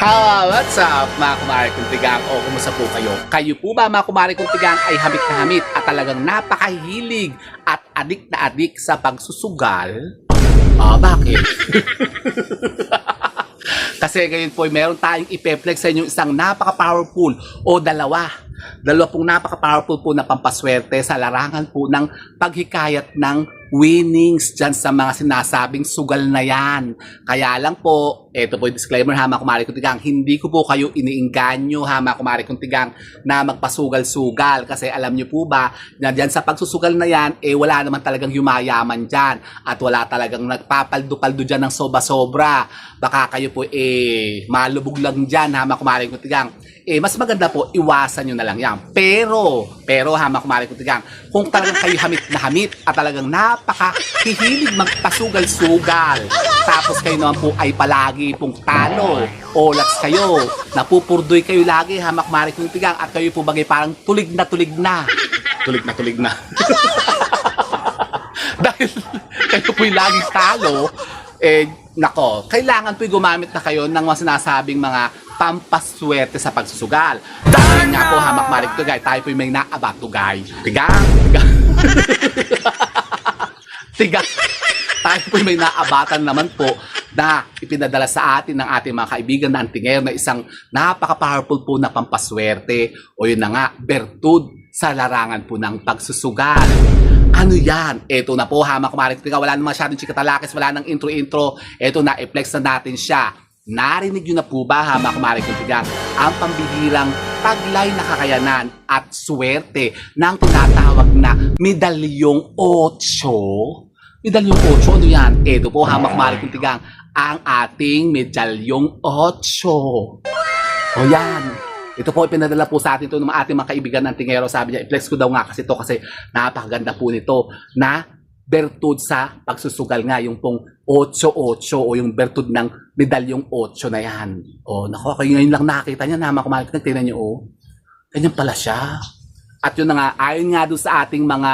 Hello, what's up mga kumari kong tigang o kumusta po kayo? Kayo po ba mga kumari kong tigang ay hamit na hamit at talagang napakahilig at adik na adik sa pagsusugal? Ah, bakit? Kasi ngayon po, meron tayong ipeplex sa inyo isang napaka-powerful o dalawa. Dalawa pong napaka-powerful po na pampaswerte sa larangan po ng paghikayat ng winnings dyan sa mga sinasabing sugal na yan. Kaya lang po, eto po yung disclaimer ha mga kumari kong tigang, hindi ko po kayo iniinganyo ha mga kumari kong tigang na magpasugal-sugal. Kasi alam nyo po ba, na dyan sa pagsusugal na yan, eh wala naman talagang yumayaman dyan. At wala talagang nagpapaldo-paldo dyan ng soba-sobra. Baka kayo po eh malubog lang dyan ha mga kumari kong tigang. Eh mas maganda po, iwasan nyo na lang yan. Pero, pero ha mga kumari kong tigang, kung talagang kayo hamit na hamit at talagang napaka-hihilig magpasugal-sugal. Tapos kayo naman po ay palagi pong talo. Olats kayo. Napupurdoy kayo lagi ha makmari kong tigang at kayo po bagay parang tulig na tulig na. Tulig na tulig na. Dahil kayo po'y laging talo, eh, nako, kailangan po'y gumamit na kayo ng mga sinasabing mga pampaswerte sa pagsusugal. Dahil nga po, hamak marik tugay, tayo po'y may naabat tugay. Tigang, tigang. tigang. Tayo po'y may naabatan naman po na ipinadala sa atin ng ating mga kaibigan na antingero na isang napaka-powerful po na pampaswerte o yun na nga, bertud sa larangan po ng pagsusugal. Ano yan? Ito na po, hamak kumarik wala na masyadong chikatalakis, wala nang intro-intro. Ito na, i-flex na natin siya. Narinig nyo na po ba, hamak kumarik ang pambihirang taglay na kakayanan at swerte ng tinatawag na medalyong 8? Medalyong 8, ano yan? Ito po, hamak kumarik ang ating medalyong 8. O yan. Ito po, pinadala po sa atin ito ng ating mga kaibigan ng Tingero. Sabi niya, i-flex ko daw nga kasi ito kasi napakaganda po nito na bertud sa pagsusugal nga, yung pong 8-8 o yung bertud ng medalyong 8 na yan. O, naku, kayo ngayon lang nakita niya, nama kumalit, tingnan niyo, oh. Ganyan pala siya. At yun na nga, ayon nga doon sa ating mga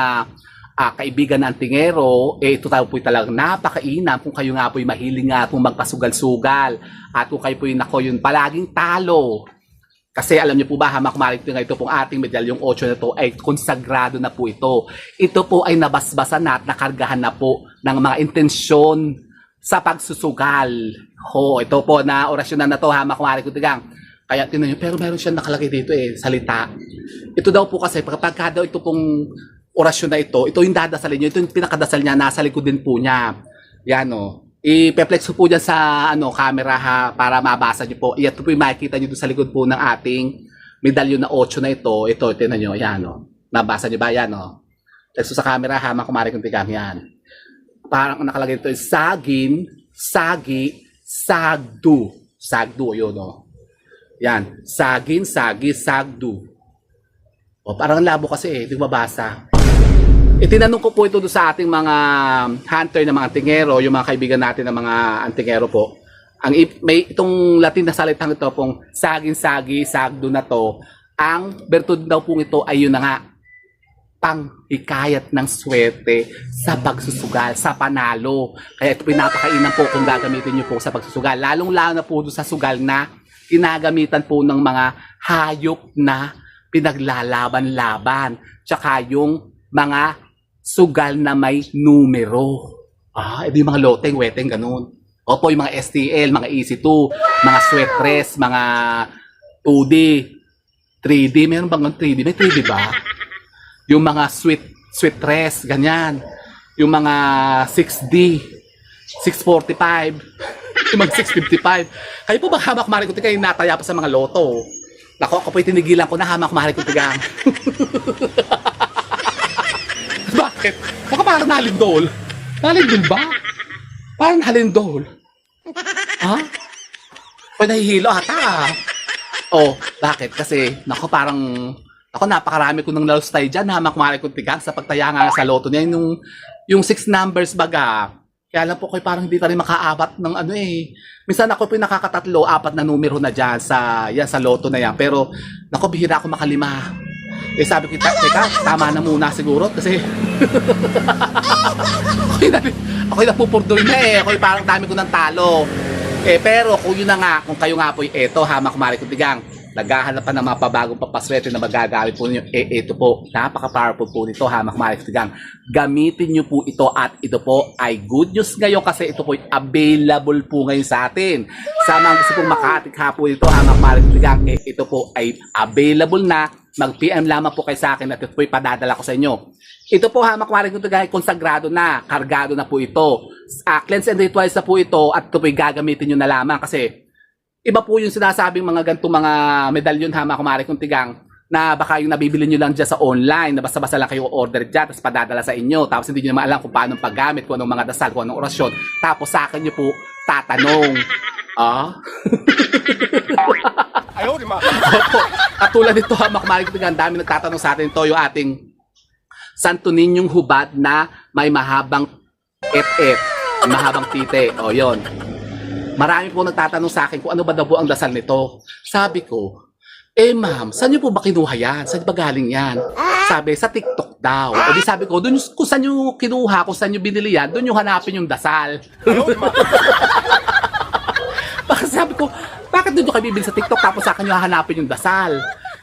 ah, kaibigan ng Tingero, eh, ito tayo po talagang napakainam kung kayo nga po'y mahiling nga pong magpasugal-sugal. At kung kayo po'y nako yun, palaging talo. Kasi alam niyo po ba, hamak marik nga ito pong ating medalyong 8 na to ay konsagrado na po ito. Ito po ay nabasbasan na at nakargahan na po ng mga intensyon sa pagsusugal. Ho, ito po na orasyon na na to, hamak marik tigang. Kaya tinan niyo, pero meron siya nakalagay dito eh, salita. Ito daw po kasi, pagka daw ito pong orasyon na ito, ito yung dadasalin niyo, ito yung pinakadasal niya, nasa likod din po niya. Yan o. I-flex ko po dyan sa ano, camera ha, para mabasa niyo po. Ito po yung makikita niyo sa likod po ng ating medalyon na 8 na ito. Ito, tinan niyo, yan o. Nabasa niyo ba? Yan o. Flex ko sa camera ha, makumari kong tigang yan. Parang nakalagay dito, sagin, sagi, sagdu. Sagdu, yun o. Yan. Sagin, sagi, sagdu. O, parang labo kasi eh, hindi mabasa. Itinanong ko po ito sa ating mga hunter ng mga antingero, yung mga kaibigan natin ng mga antingero po. Ang may itong Latin na salitang ito pong sagin-sagi, sagdo na to. Ang bertud daw pong ito ay yun na nga, panghikayat ng swerte sa pagsusugal, sa panalo. Kaya ito pinapakainam po kung gagamitin niyo po sa pagsusugal. Lalong-lalo na po sa sugal na ginagamitan po ng mga hayop na pinaglalaban-laban. Tsaka yung mga sugal na may numero. Ah, edi yung mga loteng, weteng, ganun. Opo, yung mga STL, mga EC2, mga sweat dress, mga 2D, 3D. Meron bang ganun 3D? May 3D ba? Yung mga sweet, sweet dress, ganyan. Yung mga 6D, 645, yung mga 655. Kayo po ba hamak mari ko kayo nataya pa sa mga loto? Nako, ako po'y tinigilan ko na hamak mari ko tigang. Bakit? Baka parang nalindol. Nalindol ba? Parang nalindol. Ha? O nahihilo ata. Oh, bakit? Kasi, nako parang, ako napakarami ko ng lost tayo dyan, hamak mari ko tigang sa pagtaya nga sa loto niya. Yung, yung six numbers baga, kaya lang po ko parang hindi pa rin makaabat ng ano eh. Minsan ako po yung nakakatatlo, apat na numero na dyan sa, yan, sa loto na yan. Pero, nako, bihira ako makalima. Eh sabi ko, teka, tama na muna siguro kasi ako yung, ako yung napupurdoy na eh. Ako yung parang dami ko ng talo. Eh, pero kung yun na nga, kung kayo nga po, eto ha, mga kumari kuntigang, naghahanap pa ng mga pabagong papaswerte na magagamit po ninyo, eh, ito po, napaka-powerful po nito ha, mga. Gamitin nyo po ito at ito po ay good news ngayon kasi ito po available po ngayon sa atin. Sa mga gusto pong makatikha po ito ha, mga kumari kuntigang, eh, ito po ay available na. Mag-PM lamang po kayo sa akin at ito po ay padadala ko sa inyo. Ito po ha, ito guys, konsagrado na, kargado na po ito. Uh, cleanse and rituals na po ito at ito po gagamitin nyo na lamang kasi iba po yung sinasabing mga ganitong mga medalyon ha, mga kumari kong tigang na baka yung nabibili nyo lang dyan sa online, na basta-basta lang kayo order dyan, tapos padadala sa inyo, tapos hindi nyo naman alam kung paano paggamit, kung anong mga dasal, kung anong orasyon, tapos sa akin nyo po tatanong. Ah? Ayaw, di ma. Opo. Katulad nito, ha, makamalig ko ang dami nagtatanong sa atin ito, yung ating Santo Ninyong hubad na may mahabang et-et, mahabang tite. O, yon. Marami po nagtatanong sa akin kung ano ba daw po ang dasal nito. Sabi ko, eh ma'am, saan niyo po ba kinuha yan? Saan ba galing yan? Sabi, sa TikTok daw. O di sabi ko, dun, kung saan niyo kinuha, kung saan niyo binili yan, doon niyo hanapin yung dasal. Bakit sabi ko, bakit doon kayo bibili sa TikTok tapos sa akin yung hahanapin yung dasal?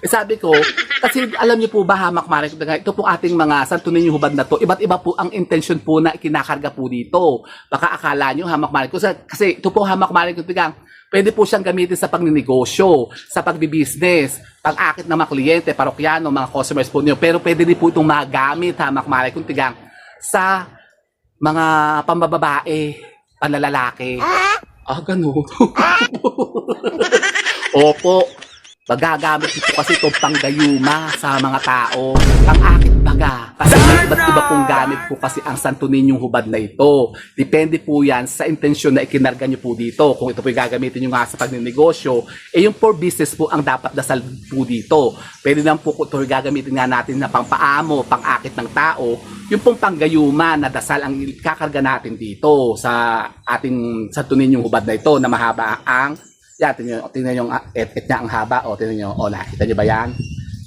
Eh sabi ko, kasi alam niyo po ba, hamak marik, ito po ating mga santo ninyo hubad na to, iba't iba po ang intention po na ikinakarga po dito. Baka akala niyo hamak marik, kasi, ito po hamak marik, pwede po siyang gamitin sa pagninegosyo, sa pagbibusiness, pag-akit ng mga kliyente, parokyano, mga customers po niyo. Pero pwede din po itong magamit, hamak marik, tigang, sa mga pambababae, panlalalaki. Ah, ganun. Opo. Magagamit ito kasi itong panggayuma sa mga tao. Pang-akit baga. Kasi may iba't iba pong gamit po kasi ang santo ninyong hubad na ito. Depende po yan sa intensyon na ikinarga nyo po dito. Kung ito po yung gagamitin nyo nga sa pagninegosyo, eh yung for business po ang dapat dasal po dito. Pwede naman po ito yung gagamitin nga natin na pang-paamo, pang-akit ng tao, yung pong panggayuma na dasal ang kakarga natin dito sa ating santo ninyong hubad na ito na mahaba ang yan, tingnan nyo, tingnan nyo, ang- et, et niya ang haba. O, tingnan nyo, o, nakita nyo ba yan?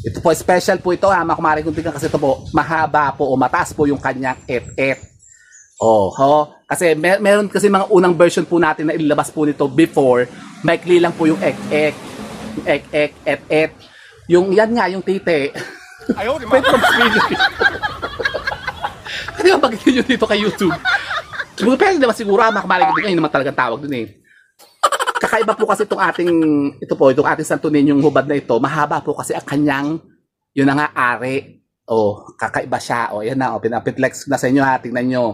Ito po, special po ito, ha, mga kumari kung tingnan kasi ito po, mahaba po, o mataas po yung kanyang et-et. Oh, ho. Kasi mer- meron kasi mga unang version po natin na ilabas po nito before, maikli lang po yung ek-ek, ek-ek, et-et. Yung, yan nga, yung tite. Ayaw, di ma. Pwede mo video. Pwede mo bagay nyo dito kay YouTube. Pero naman siguro, ah, kung tingnan, yun naman talagang tawag dun eh kakaiba po kasi itong ating, ito po, itong ating Santo Ninyong hubad na ito, mahaba po kasi ang kanyang, yun na nga, ari. O, kakaiba siya. O, yan na, o, pinapitlex na sa inyo ha, tingnan nyo.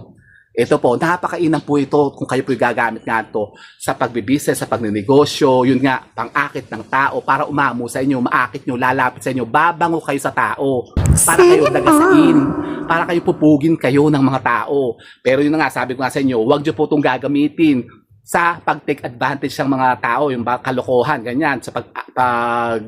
Ito po, napakainam po ito kung kayo po gagamit nga ito sa pagbibise, sa pagninegosyo, yun nga, pang-akit ng tao para umamo sa inyo, maakit nyo, lalapit sa inyo, babango kayo sa tao, para kayo dagasain, para kayo pupugin kayo ng mga tao. Pero yun na nga, sabi ko nga sa inyo, huwag nyo po itong gagamitin sa pag-take advantage ng mga tao, yung kalokohan, ganyan, sa pag, pag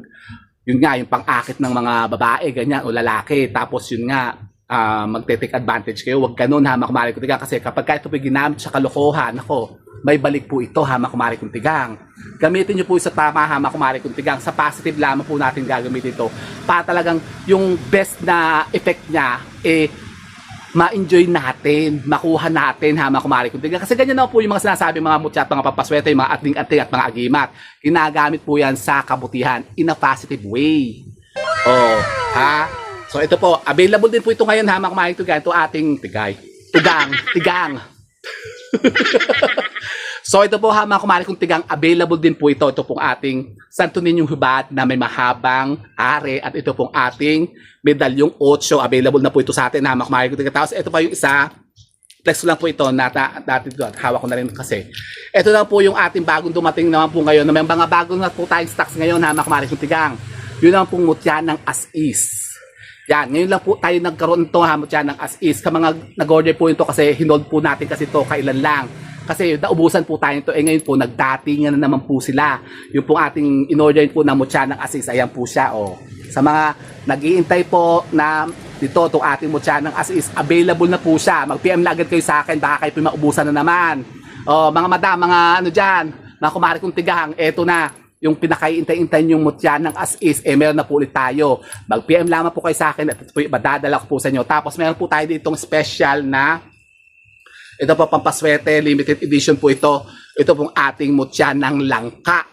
yun nga, yung pang-akit ng mga babae, ganyan, o lalaki. Tapos yun nga, ah, magte-take advantage kayo. Huwag ganun, ha, makumari kong tigang. Kasi kapag ka ito po ginamit sa kalokohan, ako, may balik po ito, ha, makumari kong tigang. Gamitin nyo po sa tama, ha, makumari kong tigang. Sa positive lamang po natin gagamitin ito. Para talagang yung best na effect niya, eh, ma-enjoy natin, makuha natin ha mga kumari kung tingnan. Kasi ganyan na po yung mga sinasabi mga mutya at mga papaswerte, yung mga ating-ating at mga agimat. Ginagamit po yan sa kabutihan in a positive way. Oh, ha? So ito po, available din po ito ngayon ha mga kumari tugan. Ito ating tigay. Tugang, tigang. So ito po ha mga kumari kong tigang available din po ito. Ito pong ating Santo Ninyong Hubad na may mahabang are at ito pong ating medalyong 8. Available na po ito sa atin ha mga kumari kong tigang. Tapos ito pa yung isa. Flex ko lang po ito. Nata, dati ito. Hawak ko na rin kasi. Ito na po yung ating bagong dumating naman po ngayon. Na may mga bagong na po tayong stocks ngayon ha mga kumari kong tigang. Yun ang pong mutya ng as is. Yan, ngayon lang po tayo nagkaroon ito hamot yan ng as is. Ka mga nag-order po ito kasi hinold po natin kasi ito kailan lang. Kasi naubusan po tayo ito. Eh ngayon po, nagdatingan na naman po sila. Yung po ating in-order po na mutya ng as is, ayan po siya. Oh. Sa mga nag-iintay po na dito, itong ating mutya ng as is, available na po siya. Mag-PM na agad kayo sa akin, baka kayo po maubusan na naman. Oh, mga madam, mga ano dyan, mga kumari kong tigang, eto na yung pinakaiintay-intay yung mutya ng as is, eh meron na po ulit tayo. Mag-PM lamang po kayo sa akin at ito madadala ko po sa inyo. Tapos meron po tayo ditong special na ito po pampaswerte, limited edition po ito. Ito pong ating mutya ng langka.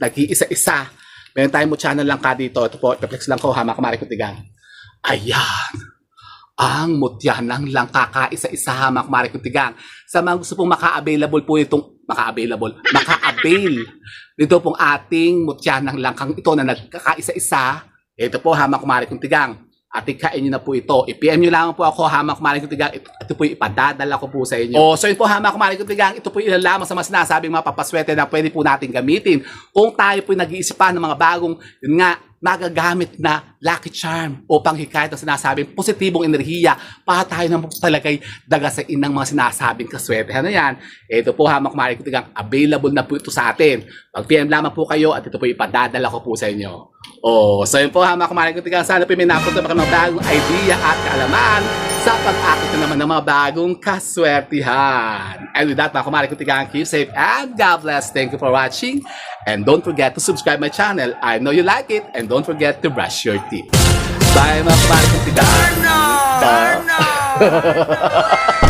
Nag-iisa-isa. Meron tayong mutya ng langka dito. Ito po, reflex lang ko ha, mga kumari kutigang. Ayan. Ang mutya ng langka, kaisa-isa ha, mga kumari kutigang. Sa mga gusto pong maka-available po itong, maka-available, maka-avail. Dito pong ating mutya ng langkang ito na nagkakaisa-isa. Ito po ha, mga kumari kutigang. At ikain nyo na po ito. I-PM nyo lang po ako, Hamak Kumaring Kutigang. Ito, ito po ipadadala ko po sa inyo. Oh, so yun po, Hamak Kumaring Kutigang. Ito po yung ilan lamang sa mga sinasabing mga papaswerte na pwede po natin gamitin. Kung tayo po nag-iisipan ng mga bagong, yun nga, magagamit na lucky charm o panghikayat na sinasabing positibong enerhiya para tayo naman talagay daga sa inang mga sinasabing kaswerte. Ano yan? Ito po, Hamak Kumaring Kutigang. Available na po ito sa atin. Pag-PM lamang po kayo at ito po ipadadala ko po sa inyo. Oh, so yun po ha mga kumarin kutigang. Sana po may napunta kayo ng bagong idea at kaalaman sa pag-akit na naman ng mga bagong kaswertihan. And with that mga kumarin kutigang, keep safe and God bless. Thank you for watching. And don't forget to subscribe my channel. I know you like it. And don't forget to brush your teeth. Bye mga kumarin kutigang. No! No!